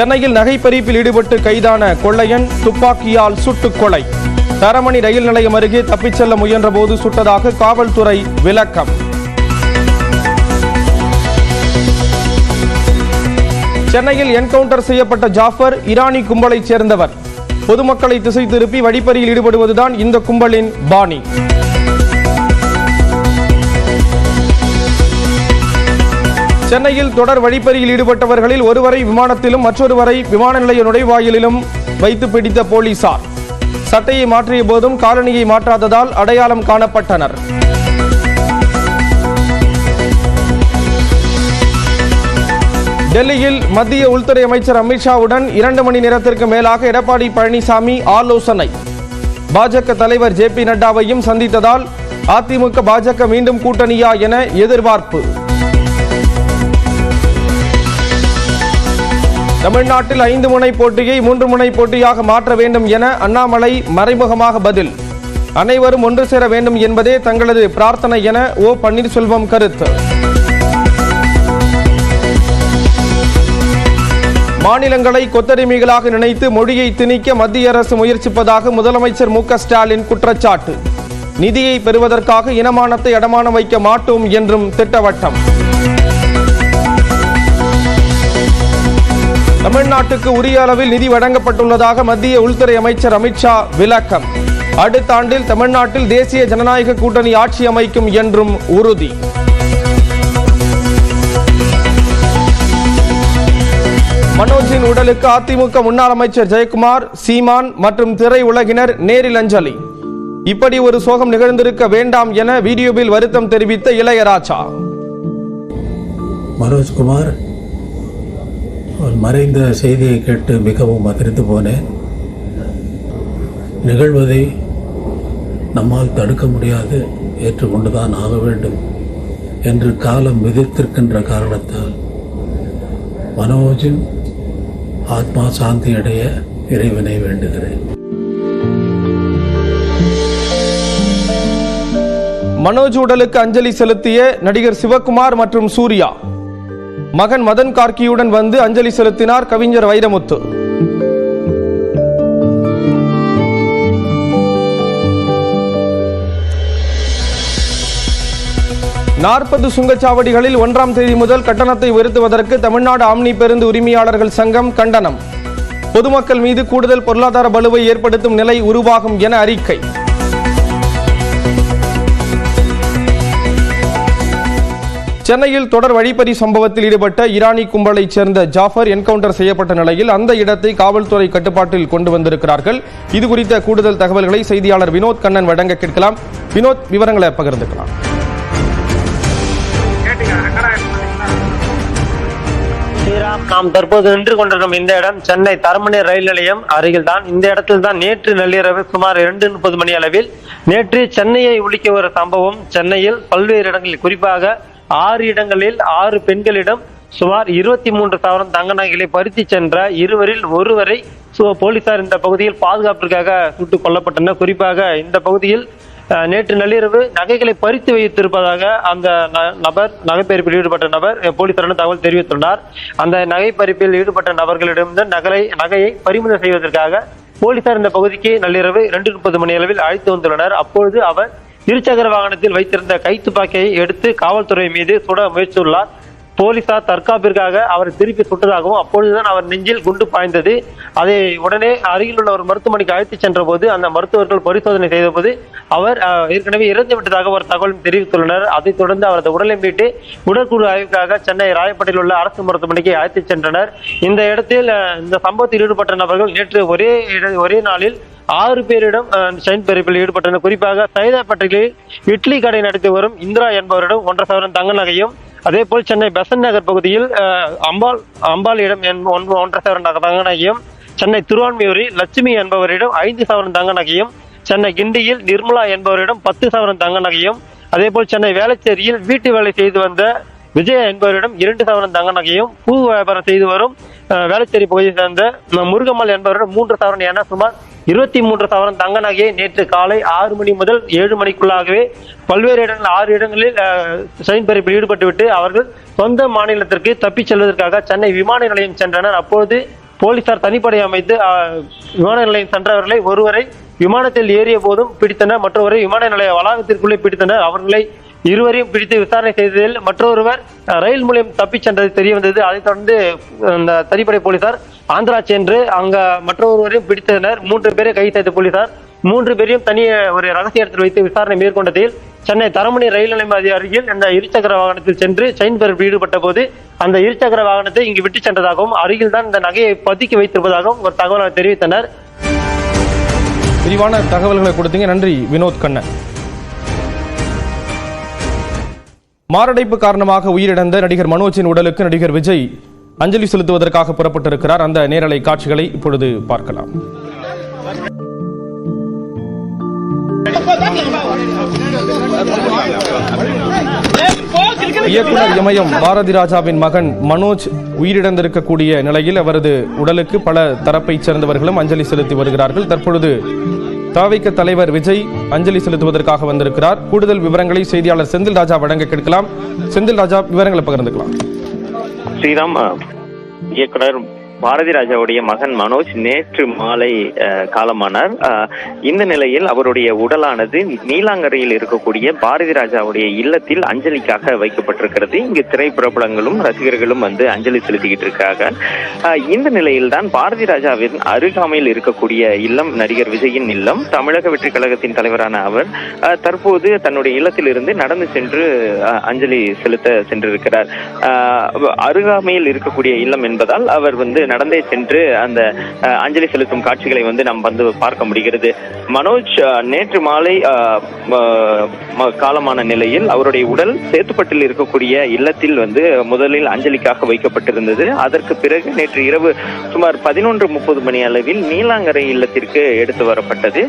சென்னையில் நகைப்பறிப்பில் ஈடுபட்டு கைதான கொள்ளையன் துப்பாக்கியால் சுட்டுக் கொலை. தரமணி ரயில் நிலையம் அருகே தப்பிச் செல்ல முயன்றபோது சுட்டதாக காவல்துறை விளக்கம். சென்னையில் என்கவுண்டர் செய்யப்பட்ட ஜாஃபர் ஈரானி கும்பலைச் சேர்ந்தவர். பொதுமக்களை திசை திருப்பி வழிப்பறியில் ஈடுபடுவதுதான் இந்த கும்பலின் பாணி. சென்னையில் தொடர் வழிப்பறியில் ஈடுபட்டவர்களில் ஒருவரை விமானத்திலும் மற்றொருவரை விமான நிலைய நுழைவாயிலிலும் வைத்து பிடித்த போலீசார். சட்டையை மாற்றிய போதும் காலணியை மாற்றாததால் அடையாளம் காணப்பட்டனர். டெல்லியில் மத்திய உள்துறை அமைச்சர் அமித்ஷாவுடன் இரண்டு மணி நேரத்திற்கு மேலாக எடப்பாடி பழனிசாமி ஆலோசனை. பாஜக தலைவர் ஜே பி நட்டாவையும் சந்தித்ததால் அதிமுக பாஜக மீண்டும் கூட்டணியா என எதிர்பார்ப்பு. தமிழ்நாட்டில் ஐந்து முனை போட்டியை மூன்று முனை போட்டியாக மாற்ற வேண்டும் என அண்ணாமலை மறைமுகமாக பதில். அனைவரும் ஒன்று சேர வேண்டும் என்பதே தங்களது பிரார்த்தனை என ஓ பன்னீர்செல்வம் கருத்து. மாநிலங்களை கொத்தடிமைகளாக நினைத்து மொழியை திணிக்க மத்திய அரசு முயற்சிப்பதாக முதலமைச்சர் மு ஸ்டாலின் குற்றச்சாட்டு. நிதியை பெறுவதற்காக இனமானத்தை அடமானம் வைக்க மாட்டோம் என்றும் திட்டவட்டம். தமிழ்நாட்டுக்கு உரிய அளவில் நிதி வழங்கப்பட்டுள்ளதாக மத்திய உள்துறை அமைச்சர் அமித்ஷா விளக்கம். அடுத்த ஆண்டில் தமிழ்நாட்டில் தேசிய ஜனநாயக கூட்டணி ஆட்சி அமைக்கும் என்றும் உறுதி. மனோஜின் உடலுக்கு அதிமுக முன்னாள் அமைச்சர் ஜெயக்குமார் சீமான் மற்றும் திரை உலகினர் நேரில் அஞ்சலி. இப்படி ஒரு சோகம் நிகழ்ந்திருக்க வேண்டாம் என வீடியோவில் வருத்தம் தெரிவித்த இளையராஜா. மனோஜ்குமார் மறைந்த செய்தியை கேட்டு மிகவும் அதிர்ந்து போனேன். நிகழ்வதை நம்மால் தடுக்க முடியாது ஏற்றுக்கொண்டுதான் ஆக வேண்டும் என்று காலம் விதித்திருக்கின்ற காரணத்தால் மனோஜின் ஆத்மா சாந்தி அடைய இறைவனை வேண்டுகிறேன். மனோஜ் உடலுக்கு அஞ்சலி செலுத்திய நடிகர் சிவகுமார் மற்றும் சூர்யா. மகன் மதன் கார்கியுடன் வந்து அஞ்சலி செலுத்தினார் கவிஞர் வைரமுத்து. நாற்பது சுங்கச்சாவடிகளில் ஒன்றாம் தேதி முதல் கட்டணத்தை உயர்த்துவதற்கு தமிழ்நாடு ஆம்னி பேருந்து உரிமையாளர்கள் சங்கம் கண்டனம். பொதுமக்கள் மீது கூடுதல் பொருளாதார பலுவை ஏற்படுத்தும் நிலை உருவாகும் என அறிக்கை. சென்னையில் தொடர் வழிப்பறி சம்பவத்தில் ஈடுபட்ட ஈரானி கும்பலைச் சேர்ந்த ஜாஃபர் என்கவுண்டர் செய்யப்பட்ட நிலையில் அந்த இடத்தை காவல்துறை கட்டுப்பாட்டில் கொண்டு வந்திருக்கிறார்கள். இது குறித்த கூடுதல் தகவல்களை செய்தியாளர் வினோத் கண்ணன் வழங்க கேட்கலாம். வினோத் விவரங்களை பகிர்ந்துக்கலாம். ஸ்ரீராம் நாம் தற்போது நின்று கொண்டிருக்கும் இந்த இடம் சென்னை தரமணி ரயில் நிலையம் அருகில் தான் இந்த இடத்தில் தான் நேற்று நள்ளிரவு சுமார் இரண்டு முப்பது மணி அளவில் நேற்று சென்னையை உலுக்கிய ஒரு சம்பவம். சென்னையில் பல்வேறு இடங்களில் குறிப்பாக ஆறு இடங்களில் ஆறு பெண்களிடம் சுமார் இருபத்தி மூன்று சவரம் தங்க நகைகளை பறித்து சென்ற இருவரில் ஒருவரை சு- போலீசார் இந்த பகுதியில் பாதுகாப்பிற்காக சுட்டுக் கொல்லப்பட்டனர். குறிப்பாக இந்த பகுதியில் நேற்று நள்ளிரவு நகைகளை பறித்து வைத்திருப்பதாக அந்த ந- நபர் நகைப்பறிப்பில் ஈடுபட்ட நபர் போலீசாரிடம் தகவல் தெரிவித்துள்ளார். அந்த நகைப்பறிப்பில் ஈடுபட்ட நபர்களிடமிருந்து நகலை நகையை பறிமுதல் செய்வதற்காக போலீசார் இந்த பகுதிக்கு நள்ளிரவு இரண்டு முப்பது மணி அளவில் அழைத்து வந்துள்ளனர். அப்பொழுது அவர் இருசக்கர வாகனத்தில் வைத்திருந்த கைத்துப்பாக்கியை எடுத்து காவல்துறை மீது சுட முயற்சியுள்ளார். போலீசார் தற்காப்பிற்காக அவரை திருப்பி சுட்டதாகவும் அப்பொழுதுதான் அவர் நெஞ்சில் குண்டு பாய்ந்தது. அதை உடனே அருகில் உள்ள ஒரு மருத்துவமனைக்கு அழைத்துச் சென்ற போது அந்த மருத்துவர்கள் பரிசோதனை செய்தபோது அவர் ஏற்கனவே இறந்து விட்டதாக ஒரு தகவலும் தெரிவித்துள்ளனர். அதைத் தொடர்ந்து அவரது உடலை மீட்டு உடற்குழு ஆய்வுக்காக சென்னை ராயப்பேட்டையில் உள்ள அரசு மருத்துவமனைக்கு அழைத்து சென்றனர். இந்த இடத்தில் இந்த சம்பவத்தில் ஈடுபட்ட நபர்கள் நேற்று ஒரே ஒரே நாளில் ஆறு பேரிடம் சைன் பறிப்பில் ஈடுபட்டனர். குறிப்பாக சைதாப்பட்டியில் இட்லி கடை நடத்தி வரும் இந்திரா என்பவரிடம் ஒன்றரை சவரன் தங்க நகையும் அதே போல் சென்னை பெசன் நகர் பகுதியில் அம்பாள் அம்பாள் இடம் என் ஒன்றரை சவரன் தங்க நகையும் சென்னை திருவான்மியூரில் லட்சுமி என்பவரிடம் ஐந்து சவரன் தங்க நகையும் சென்னை கிண்டியில் நிர்மலா என்பவரிடம் பத்து சவரன் தங்க நகையும் அதே போல் சென்னை வேளச்சேரியில் வீட்டு வேலை செய்து வந்த விஜய என்பவரிடம் இரண்டு சவரன் தங்க நகையும் பூ வியாபாரம் செய்து வரும் வேளச்சேரி பகுதியை சேர்ந்த முருகம்மாள் என்பவரிடம் மூன்று சவரன் என சுமார் இருபத்தி மூன்று சவரன் தங்க நகையை நேற்று காலை ஆறு மணி முதல் ஏழு மணிக்குள்ளாகவே பல்வேறு இடங்கள் ஆறு இடங்களில் சைன் பறிப்பில் ஈடுபட்டுவிட்டு அவர்கள் சொந்த மாநிலத்திற்கு தப்பிச் செல்வதற்காக சென்னை விமான நிலையம் சென்றனர். அப்போது போலீசார் தனிப்படை அமைத்து விமான நிலையம் சென்றவர்களை ஒருவரை விமானத்தில் ஏறிய போதும் பிடித்தனர். மற்றொருவரை விமான நிலைய வளாகத்திற்குள்ளே பிடித்தனர். அவர்களை இருவரையும் பிடித்து விசாரணை செய்ததில் மற்றொருவர் ரயில் மூலியம் தப்பிச் சென்றது தெரிய வந்தது. அதைத் தொடர்ந்து அந்த தனிப்படை போலீசார் ஆந்திரா சென்று அங்க மற்றொருவரையும் பிடித்தனர். மூன்று பேரை கைது செய்த போலீசார் மூன்று பேரையும் தனியே ஒரு ரகசிய இடத்தில் வைத்து விசாரணை மேற்கொண்டதில் சென்னை தரமணி ரயில் நிலையம் அருகில் அந்த இருசக்கர வாகனத்தில் சென்று செயின் பறிப்பில் ஈடுபட்ட போது அந்த இருசக்கர வாகனத்தை இங்கு விட்டு சென்றதாகவும் அருகில் தான் இந்த நகையை பதுக்கி வைத்திருப்பதாகவும் ஒரு தகவலை தெரிவித்தனர். விரிவான தகவல்களை கொடுத்தீங்க. நன்றி வினோத் கண்ணன். மாரடைப்பு காரணமாக உயிரிழந்த நடிகர் மனோஜின் உடலுக்கு நடிகர் விஜய் அஞ்சலி செலுத்துவதற்காக புறப்பட்டிருக்கிறார். அந்த நேரலை காட்சிகளை இப்பொழுது பார்க்கலாம். இயக்குனர் இமயம் பாரதி ராஜாவின் மகன் மனோஜ் உயிரிழந்திருக்கக்கூடிய நிலையில் அவரது உடலுக்கு பல தரப்பைச் சேர்ந்தவர்களும் அஞ்சலி செலுத்தி வருகிறார்கள். தற்பொழுது தாவிக்க தலைவர் விஜய் அஞ்சலி செலுத்துவதற்காக வந்திருக்கிறார். கூடுதல் விவரங்களை செய்தியாளர் செந்தில் ராஜா வழங்க கேட்கலாம். செந்தில் ராஜா விவரங்களை பகிர்ந்துக்கலாம். ஸ்ரீராம் இயக்குனர் பாரதி ராஜாவுடைய மகன் மனோஜ் நேற்று மாலை காலமானார். இந்த நிலையில் அவருடைய உடலானது நீலாங்கரையில் இருக்கக்கூடிய பாரதி ராஜாவுடைய இல்லத்தில் அஞ்சலிக்காக வைக்கப்பட்டிருக்கிறது. இங்கு திரைப்பிரபலங்களும் ரசிகர்களும் வந்து அஞ்சலி செலுத்திக்கிட்டு இருக்காங்க. இந்த நிலையில்தான் பாரதி ராஜாவின் அருகாமையில் இருக்கக்கூடிய இல்லம் நடிகர் விஜயின் இல்லம் தமிழக வெற்றி கழகத்தின் தலைவரான அவர் தற்போது தன்னுடைய இல்லத்திலிருந்து நடந்து சென்று அஞ்சலி செலுத்த சென்றிருக்கிறார். அருகாமையில் இருக்கக்கூடிய இல்லம் என்பதால் அவர் வந்து நடந்தே சென்று அந்த அஞ்சலி செலுத்தும் காட்சிகளை வந்து நாம் வந்து பார்க்க முடிகிறது. மனோஜ் நேற்று மாலை காலமான நிலையில் அவருடைய உடல் சேத்துப்பட்டில் இருக்கக்கூடிய இல்லத்தில் வந்து முதலில் அஞ்சலிக்காக வைக்கப்பட்டிருந்தது. அதற்கு பிறகு நேற்று இரவு சுமார் பதினொன்று முப்பது மணி அளவில் நீலாங்கரை இல்லத்திற்கு எடுத்து வரப்பட்டது.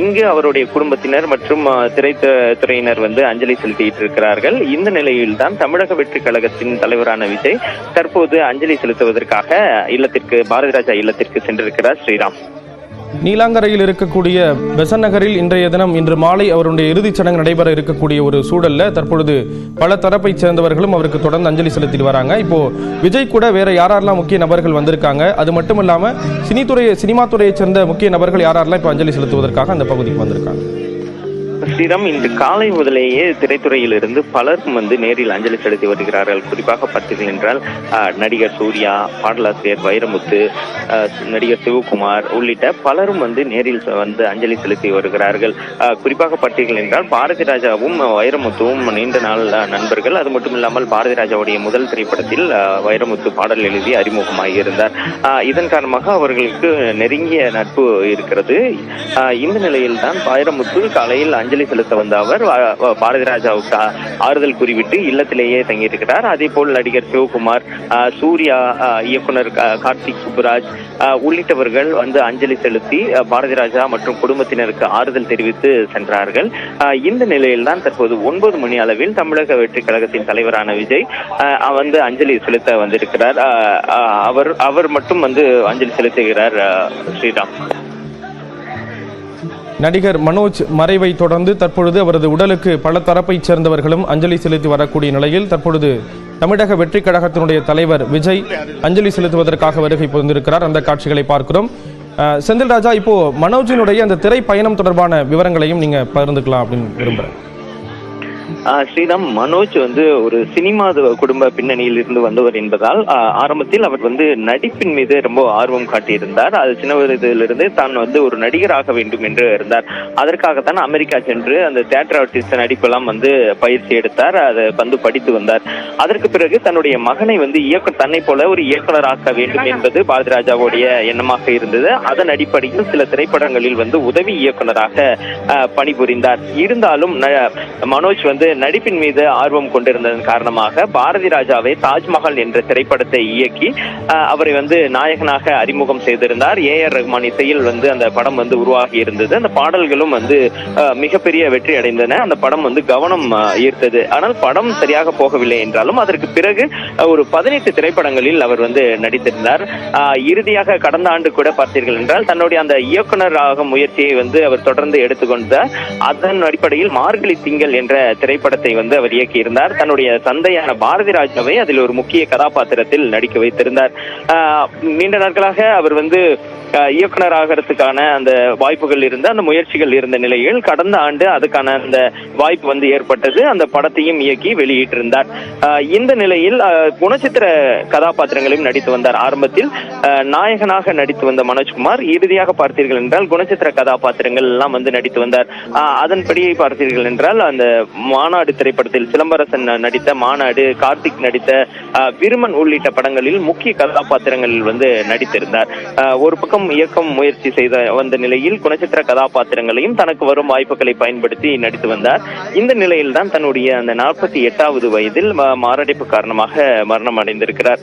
இங்கு அவருடைய குடும்பத்தினர் மற்றும் திரைத்துறையினர் வந்து அஞ்சலி செலுத்திட்டு இருக்கிறார்கள். இந்த நிலையில்தான் தமிழக வெற்றி கழகத்தின் தலைவரான விஜய் தற்போது அஞ்சலி செலுத்துவதற்காக இல்லத்திற்கு பாரதி ராஜா இல்லத்திற்கு சென்றிருக்கிறார் ஸ்ரீராம். நீலாங்கரையில் இருக்கக்கூடிய பெசன் நகரில் இன்றைய தினம் இன்று மாலை அவருடைய இறுதிச் சடங்கு நடைபெற இருக்கக்கூடிய ஒரு சூழல்ல தற்பொழுது பல தரப்பை சேர்ந்தவர்களும் அவருக்கு தொடர்ந்து அஞ்சலி செலுத்திட்டு வராங்க. இப்போ விஜய் கூட வேற யாரெல்லாம் முக்கிய நபர்கள் வந்திருக்காங்க அது மட்டும் இல்லாம சினித்துறை சினிமா துறையை சேர்ந்த முக்கிய நபர்கள் யாரெல்லாம் இப்போ அஞ்சலி செலுத்துவதற்காக அந்த பகுதிக்கு வந்திருக்காங்க? ஸ்ரீராம் இன்று காலை முதலேயே திரைத்துறையில் இருந்து பலரும் வந்து நேரில் அஞ்சலி செலுத்தி வருகிறார்கள். குறிப்பாக பார்த்தீர்கள் என்றால் நடிகர் சூர்யா பாடலாசிரியர் வைரமுத்து நடிகர் சிவகுமார் உள்ளிட்ட பலரும் வந்து நேரில் வந்து அஞ்சலி செலுத்தி வருகிறார்கள். குறிப்பாக பார்த்தீர்கள் என்றால் பாரதி ராஜாவும் வைரமுத்துவும் நீண்ட நாள் நண்பர்கள். அது மட்டும் இல்லாமல் பாரதி ராஜாவுடைய முதல் திரைப்படத்தில் வைரமுத்து பாடல் எழுதி அறிமுகமாகி இருந்தார் இதன் காரணமாக அவர்களுக்கு நெருங்கிய நட்பு இருக்கிறது. இந்த நிலையில்தான் வைரமுத்து காலையில் அஞ்சலி செலுத்த வந்த அவர் பாரதிராஜாவுக்கு பாரதி ராஜாவுக்கு ஆறுதல் கூறிவிட்டு இல்லத்திலேயே தங்கியிருக்கிறார். அதே போல் நடிகர் சிவகுமார் சூர்யா இயக்குனர் கார்த்திக் சுப்புராஜ் உள்ளிட்டவர்கள் வந்து அஞ்சலி செலுத்தி பாரதி ராஜா மற்றும் குடும்பத்தினருக்கு ஆறுதல் தெரிவித்து சென்றார்கள். இந்த நிலையில்தான் தற்போது ஒன்பது மணி அளவில் தமிழக வெற்றி கழகத்தின் தலைவரான விஜய் வந்து அஞ்சலி செலுத்த வந்திருக்கிறார். அவர் அவர் மட்டும் வந்து அஞ்சலி செலுத்துகிறார் ஸ்ரீராம். நடிகர் மனோஜ் மறைவை தொடர்ந்து தற்பொழுது அவரது உடலுக்கு பல தரப்பைச் சேர்ந்தவர்களும் அஞ்சலி செலுத்தி வரக்கூடிய நிலையில் தற்பொழுது தமிழக வெற்றி கழகத்தினுடைய தலைவர் விஜய் அஞ்சலி செலுத்துவதற்காக வருகை புரிந்திருக்கிறார். அந்த காட்சிகளை பார்க்கிறோம். செந்தில் ராஜா இப்போ மனோஜினுடைய அந்த திரை பயணம் தொடர்பான விவரங்களையும் நீங்க பகிர்ந்துக்கலாம் அப்படின்னு விரும்புறேன். ஸ்ரீராம் மனோஜ் வந்து ஒரு சினிமா குடும்ப பின்னணியில் இருந்து வந்தவர் என்பதால் ஆரம்பத்தில் அவர் வந்து நடிப்பின் மீது ரொம்ப ஆர்வம் காட்டியிருந்தார். அது சின்ன வயதிலிருந்து தான் வந்து ஒரு நடிகராக வேண்டும் என்று இருந்தார். அதற்காகத்தான் அமெரிக்கா சென்று அந்த தியேட்டர் ஆர்டிஸ்ட் நடிப்பெல்லாம் வந்து பயிற்சி எடுத்தார். அதை வந்து படித்து வந்தார். அதற்கு பிறகு தன்னுடைய மகனை வந்து இயக்க தன்னை போல ஒரு இயக்குனராக்க வேண்டும் என்பது பாரதிராஜாவுடைய எண்ணமாக இருந்தது. அதன் அடிப்படையில் சில திரைப்படங்களில் வந்து உதவி இயக்குனராக பணிபுரிந்தார். இருந்தாலும் ந- மனோஜ் வந்து நடிப்பின் மீது ஆர்வம் கொண்டிருந்ததன் காரணமாக பாரதி ராஜாவை தாஜ்மஹால் என்ற திரைப்படத்தை இயக்கி அவரை வந்து நாயகனாக அறிமுகம் செய்திருந்தார். ஏ ஆர் ரஹ்மான் இசையில் வந்து அந்த படம் வந்து உருவாகி இருந்தது. அந்த பாடல்களும் வந்து மிகப்பெரிய வெற்றி அடைந்தன. அந்த படம் வந்து கவனம் ஈர்த்தது. ஆனால் படம் சரியாக போகவில்லை என்றாலும் அதற்கு பிறகு ஒரு பதினெட்டு திரைப்படங்களில் அவர் வந்து நடித்திருந்தார். இறுதியாக கடந்த ஆண்டு கூட பார்த்தீர்கள் என்றால் தன்னுடைய அந்த இயக்குனர் ஆகும் முயற்சியை வந்து அவர் தொடர்ந்து எடுத்துக்கொண்டார் அதன் அடிப்படையில் மார்கழி திங்கள் என்ற திரைப்படம் திரைப்படத்தை வந்து அவர் இயக்கியிருந்தார். தன்னுடைய தந்தையான பாரதி ராஜாவை அதில் ஒரு முக்கிய கதாபாத்திரத்தில் நடிக்க வைத்திருந்தார். நீண்ட நாட்களாக அவர் வந்து இயக்குனர் ஆகிறதுக்கான அந்த வாய்ப்புகள் இருந்த அந்த முயற்சிகள் இருந்த நிலையில் கடந்த ஆண்டு அதுக்கான அந்த வாய்ப்பு வந்து ஏற்பட்டது. அந்த படத்தையும் இயக்கி வெளியிட்டிருந்தார். இந்த நிலையில் குணச்சித்திர கதாபாத்திரங்களையும் நடித்து வந்தார். ஆரம்பத்தில் நாயகனாக நடித்து வந்த மனோஜ்குமார் இறுதியாக பார்த்தீர்கள் என்றால் குணச்சித்திர கதாபாத்திரங்கள் எல்லாம் வந்து நடித்து வந்தார். ஆஹ் அதன்படி பார்த்தீர்கள் என்றால் அந்த மாநாடு திரைப்படத்தில் சிலம்பரசன் நடித்த மாநாடு கார்த்திக் நடித்த விருமன் உள்ளிட்ட படங்களில் முக்கிய கதாபாத்திரங்களில் வந்து நடித்திருந்தார். ஒரு பக்கம் இயக்கம் முயற்சி செய்த வந்த நிலையில் குணச்சித்திர கதாபாத்திரங்களையும் தனக்கு வரும் வாய்ப்புகளை பயன்படுத்தி நடித்து வந்தார். இந்த நிலையில் தான் தன்னுடைய அந்த நாற்பத்தி எட்டாவது வயதில் மாரடைப்பு காரணமாக மரணம் அடைந்திருக்கிறார்.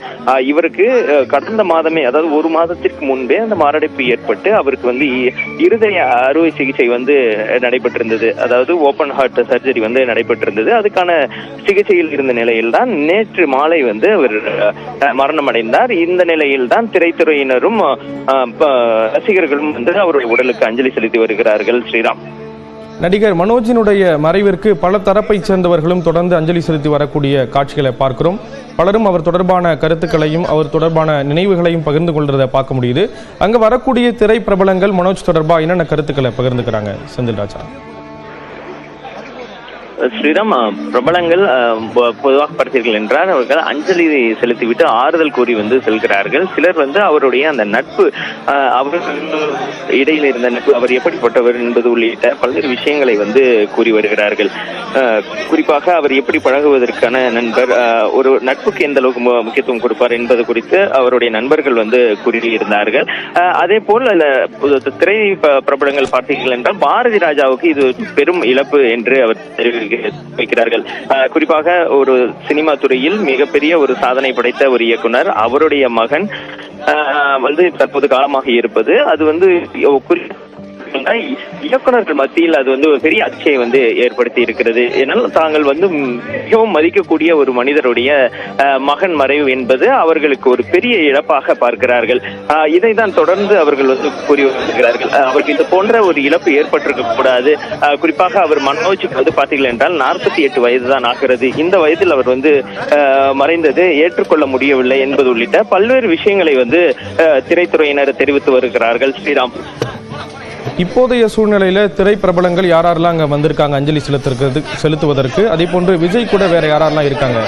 இவருக்கு கடந்த மாதமே அதாவது ஒரு மாதத்திற்கு முன்பே அந்த மாரடைப்பு ஏற்பட்டு அவருக்கு வந்து இருதய அறுவை சிகிச்சை வந்து நடைபெற்றிருந்தது. அதாவது ஓபன் ஹார்ட் சர்ஜரி வந்து நடைபெற்றிருந்தது. அதுக்கான சிகிச்சையில் இருந்த நிலையில் தான் நேற்று மாலை வந்து அவர் மரணம் அடைந்தார். இந்த நிலையில் தான் திரைத்துறையினரும் ரசிகர்களும் வந்து அவருடைய உடலுக்கு அஞ்சலி செலுத்தி வருகிறார்கள் ஸ்ரீராம். நடிகர் மனோஜினுடைய மறைவிற்கு பல தரப்பைச் சேர்ந்தவர்களும் தொடர்ந்து அஞ்சலி செலுத்தி வரக்கூடிய காட்சிகளை பார்க்கிறோம். பலரும் அவர் தொடர்பான கருத்துக்களையும் அவர் தொடர்பான நினைவுகளையும் பகிர்ந்து கொள்றதை பார்க்க முடியுது. அங்க வரக்கூடிய திரை பிரபலங்கள் மனோஜ் தொடர்பா என்னென்ன கருத்துக்களை பகிர்ந்துக்கிறாங்க செந்தில் ராஜா? ஸ்ரீராம் பிரபலங்கள் பொ- பொதுவாக படுத்தீர்கள் என்றால் அவர்கள் அஞ்சலி செலுத்திவிட்டு ஆறுதல் கூறி வந்து செல்கிறார்கள். சிலர் வந்து அவருடைய அந்த நட்பு அவர் அவர்கள் இடையில் இருந்த நட்பு அவர் எப்படிப்பட்டவர் என்பது உள்ளிட்ட பல்வேறு விஷயங்களை வந்து கூறி வருகிறார்கள். குறிப்பாக அவர் எப்படி பழகுவதற்கான நண்பர் ஒரு நட்புக்கு எந்த அளவுக்கு முக்கியத்துவம் கொடுப்பார் என்பது குறித்து அவருடைய நண்பர்கள் வந்து கூறியிருந்தார்கள். அதே போல் அந்த திரை பிரபலங்கள் பார்த்தீர்கள் என்றால் பாரதி ராஜாவுக்கு இது பெரும் இழப்பு என்று அவர் தெரிவித்தார் வைக்கிறார்கள். குறிப்பாக ஒரு சினிமா துறையில் மிகப்பெரிய ஒரு சாதனை படைத்த ஒரு இயக்குனர் அவருடைய மகன் வந்து தற்போது காலமாக இருப்பது. அது வந்து இருக்குன்னா இயக்குனர்கள் மத்தியில் அது வந்து ஒரு பெரிய அச்சையை வந்து ஏற்படுத்தி இருக்கிறது. ஏனால் தாங்கள் வந்து மிகவும் மதிக்கக்கூடிய ஒரு மனிதருடைய மகன் மறைவு என்பது அவர்களுக்கு ஒரு பெரிய இழப்பாக பார்க்கிறார்கள். இதை தான் தொடர்ந்து அவர்கள் வந்து கூறி வருகிறார்கள். அவருக்கு இது போன்ற ஒரு இழப்பு ஏற்பட்டிருக்க கூடாது. அஹ், குறிப்பாக அவர் மனோஜுக்கு வந்து பார்த்தீர்கள் என்றால் நாற்பத்தி எட்டு வயது தான் ஆகிறது. இந்த வயதில் அவர் வந்து மறைந்தது ஏற்றுக்கொள்ள முடியவில்லை என்பது உள்ளிட்ட பல்வேறு விஷயங்களை வந்து திரைத்துறையினர் தெரிவித்து வருகிறார்கள். ஸ்ரீராம். இப்போதைய சூழ்நிலையில திரைப்பிரபலங்கள் யாரெல்லாம் அங்க வந்திருக்காங்க? அஞ்சலி செலுத்துறது செலுத்துவதற்கு. அதே போன்று விஜய் கூட வேற யாரெல்லாம் இருக்காங்க?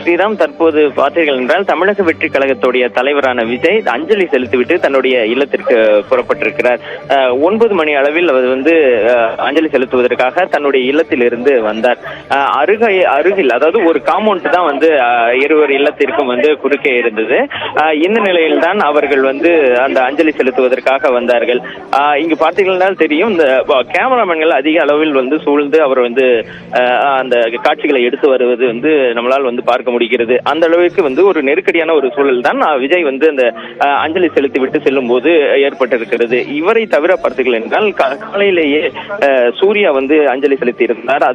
ஸ்ரீராம் தற்போது பார்த்தீர்கள் என்றால் தமிழக வெற்றி கழகத்துடைய தலைவரான விஜய் அஞ்சலி செலுத்திவிட்டு தன்னுடைய இல்லத்திற்கு புறப்பட்டிருக்கிறார். ஒன்பது மணி அளவில் அவர் வந்து அஞ்சலி செலுத்துவதற்காக தன்னுடைய இல்லத்தில் இருந்து வந்தார் அருகை அருகில் அதாவது ஒரு காம்பவுண்ட் தான் வந்து இருவர் இல்லத்திற்கும் வந்து குறுக்கே இருந்தது. இந்த நிலையில் தான் அவர்கள் வந்து அந்த அஞ்சலி செலுத்துவதற்காக வந்தார்கள். இங்கு பார்த்தீங்கன்னா தெரியும் இந்த கேமராமேன்கள் அதிக அளவில் வந்து சூழ்ந்து அவர் வந்து அந்த காட்சிகளை எடுத்து வருவது வந்து நம்மளால் வந்து பார்க்க முடிகிறது. அந்த அளவுக்கு வந்து ஒரு நெருக்கடியான ஒரு சூழல் தான் விஜய் வந்து அந்த அஞ்சலி செலுத்தி விட்டு செல்லும் போது ஏற்பட்டிருக்கிறது. இவரை தவிர பார்த்தீர்கள் என்றால் காலையிலேயே சூர்யா வந்து அஞ்சலி செலுத்தி இருந்தார் அதன்